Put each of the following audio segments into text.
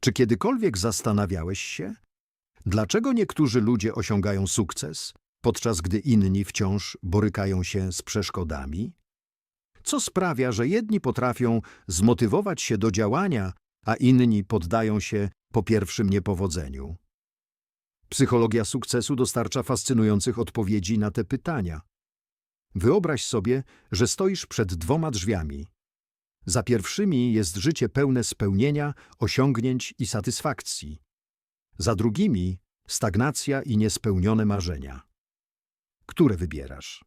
Czy kiedykolwiek zastanawiałeś się, dlaczego niektórzy ludzie osiągają sukces, podczas gdy inni wciąż borykają się z przeszkodami? Co sprawia, że jedni potrafią zmotywować się do działania, a inni poddają się po pierwszym niepowodzeniu? Psychologia sukcesu dostarcza fascynujących odpowiedzi na te pytania. Wyobraź sobie, że stoisz przed dwoma drzwiami. Za pierwszymi jest życie pełne spełnienia, osiągnięć i satysfakcji. Za drugimi stagnacja i niespełnione marzenia. Które wybierasz?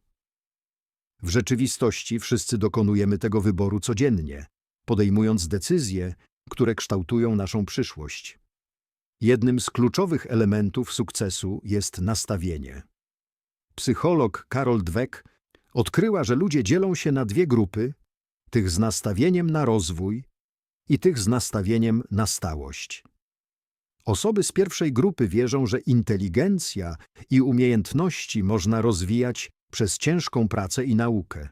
W rzeczywistości wszyscy dokonujemy tego wyboru codziennie, podejmując decyzje, które kształtują naszą przyszłość. Jednym z kluczowych elementów sukcesu jest nastawienie. Psycholog Karol Dweck odkryła, że ludzie dzielą się na dwie grupy, tych z nastawieniem na rozwój i tych z nastawieniem na stałość. Osoby z pierwszej grupy wierzą, że inteligencja i umiejętności można rozwijać przez ciężką pracę i naukę.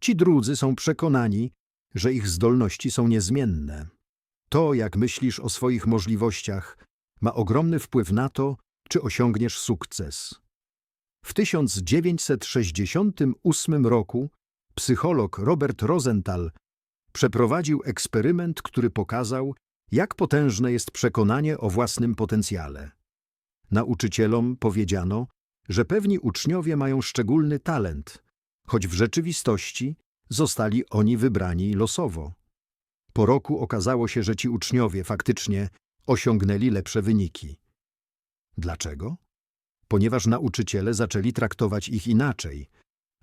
Ci drudzy są przekonani, że ich zdolności są niezmienne. To, jak myślisz o swoich możliwościach, ma ogromny wpływ na to, czy osiągniesz sukces. W 1968 roku psycholog Robert Rosenthal przeprowadził eksperyment, który pokazał, jak potężne jest przekonanie o własnym potencjale. Nauczycielom powiedziano, że pewni uczniowie mają szczególny talent, choć w rzeczywistości zostali oni wybrani losowo. Po roku okazało się, że ci uczniowie faktycznie osiągnęli lepsze wyniki. Dlaczego? Ponieważ nauczyciele zaczęli traktować ich inaczej,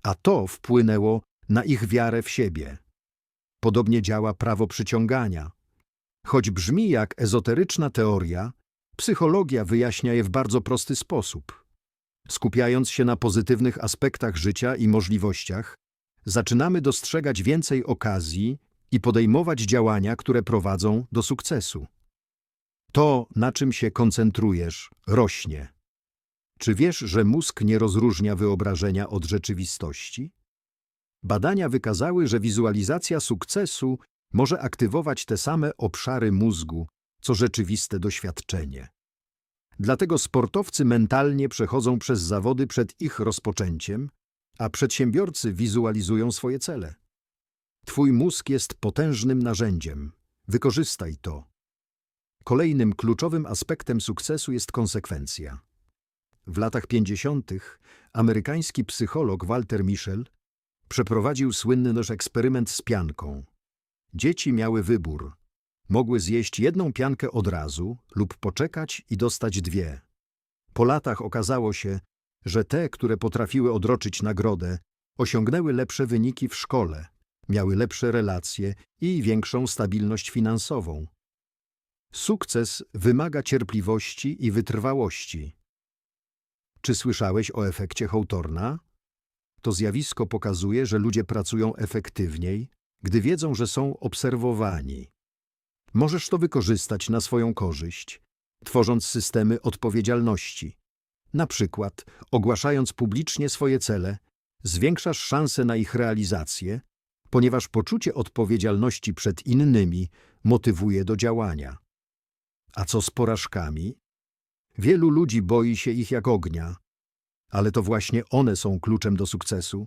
a to wpłynęło na ich wiarę w siebie. Podobnie działa prawo przyciągania. Choć brzmi jak ezoteryczna teoria, psychologia wyjaśnia je w bardzo prosty sposób. Skupiając się na pozytywnych aspektach życia i możliwościach, zaczynamy dostrzegać więcej okazji i podejmować działania, które prowadzą do sukcesu. To, na czym się koncentrujesz, rośnie. Czy wiesz, że mózg nie rozróżnia wyobrażenia od rzeczywistości? Badania wykazały, że wizualizacja sukcesu może aktywować te same obszary mózgu, co rzeczywiste doświadczenie. Dlatego sportowcy mentalnie przechodzą przez zawody przed ich rozpoczęciem, a przedsiębiorcy wizualizują swoje cele. Twój mózg jest potężnym narzędziem. Wykorzystaj to. Kolejnym kluczowym aspektem sukcesu jest konsekwencja. W latach 50. amerykański psycholog Walter Mischel przeprowadził słynny nasz eksperyment z pianką. Dzieci miały wybór. Mogły zjeść jedną piankę od razu lub poczekać i dostać dwie. Po latach okazało się, że te, które potrafiły odroczyć nagrodę, osiągnęły lepsze wyniki w szkole, miały lepsze relacje i większą stabilność finansową. Sukces wymaga cierpliwości i wytrwałości. Czy słyszałeś o efekcie Hawthorna? To zjawisko pokazuje, że ludzie pracują efektywniej, gdy wiedzą, że są obserwowani. Możesz to wykorzystać na swoją korzyść, tworząc systemy odpowiedzialności. Na przykład, ogłaszając publicznie swoje cele, zwiększasz szanse na ich realizację, ponieważ poczucie odpowiedzialności przed innymi motywuje do działania. A co z porażkami? Wielu ludzi boi się ich jak ognia, ale to właśnie one są kluczem do sukcesu.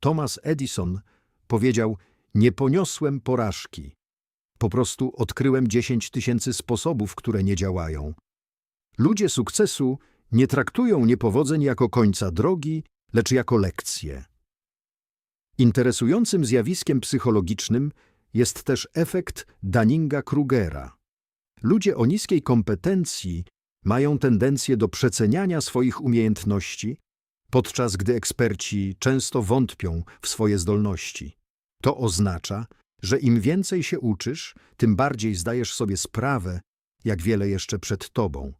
Thomas Edison powiedział: Nie poniosłem porażki. Po prostu odkryłem 10 tysięcy sposobów, które nie działają. Ludzie sukcesu nie traktują niepowodzeń jako końca drogi, lecz jako lekcje. Interesującym zjawiskiem psychologicznym jest też efekt Dunninga-Krugera. Ludzie o niskiej kompetencji mają tendencję do przeceniania swoich umiejętności, podczas gdy eksperci często wątpią w swoje zdolności. To oznacza, że im więcej się uczysz, tym bardziej zdajesz sobie sprawę, jak wiele jeszcze przed tobą.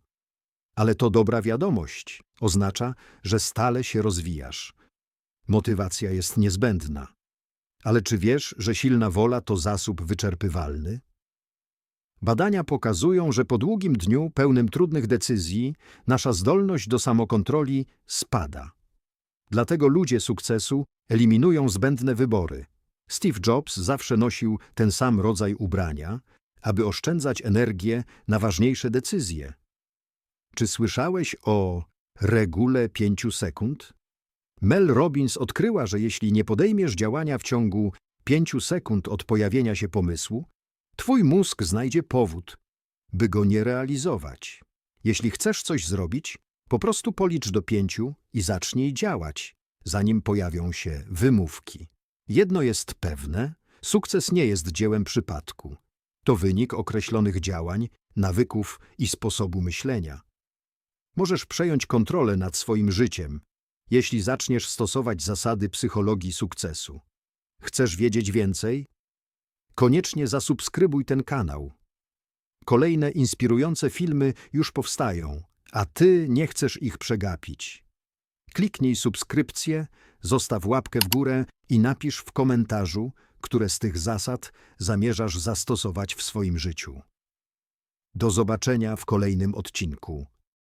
Ale to dobra wiadomość. Oznacza, że stale się rozwijasz. Motywacja jest niezbędna. Ale czy wiesz, że silna wola to zasób wyczerpywalny? Badania pokazują, że po długim dniu pełnym trudnych decyzji nasza zdolność do samokontroli spada. Dlatego ludzie sukcesu eliminują zbędne wybory. Steve Jobs zawsze nosił ten sam rodzaj ubrania, aby oszczędzać energię na ważniejsze decyzje. Czy słyszałeś o regule pięciu sekund? Mel Robbins odkryła, że jeśli nie podejmiesz działania w ciągu pięciu sekund od pojawienia się pomysłu, twój mózg znajdzie powód, by go nie realizować. Jeśli chcesz coś zrobić, po prostu policz do pięciu i zacznij działać, zanim pojawią się wymówki. Jedno jest pewne, sukces nie jest dziełem przypadku. To wynik określonych działań, nawyków i sposobu myślenia. Możesz przejąć kontrolę nad swoim życiem, jeśli zaczniesz stosować zasady psychologii sukcesu. Chcesz wiedzieć więcej? Koniecznie zasubskrybuj ten kanał. Kolejne inspirujące filmy już powstają, a Ty nie chcesz ich przegapić. Kliknij subskrypcję, zostaw łapkę w górę i napisz w komentarzu, które z tych zasad zamierzasz zastosować w swoim życiu. Do zobaczenia w kolejnym odcinku.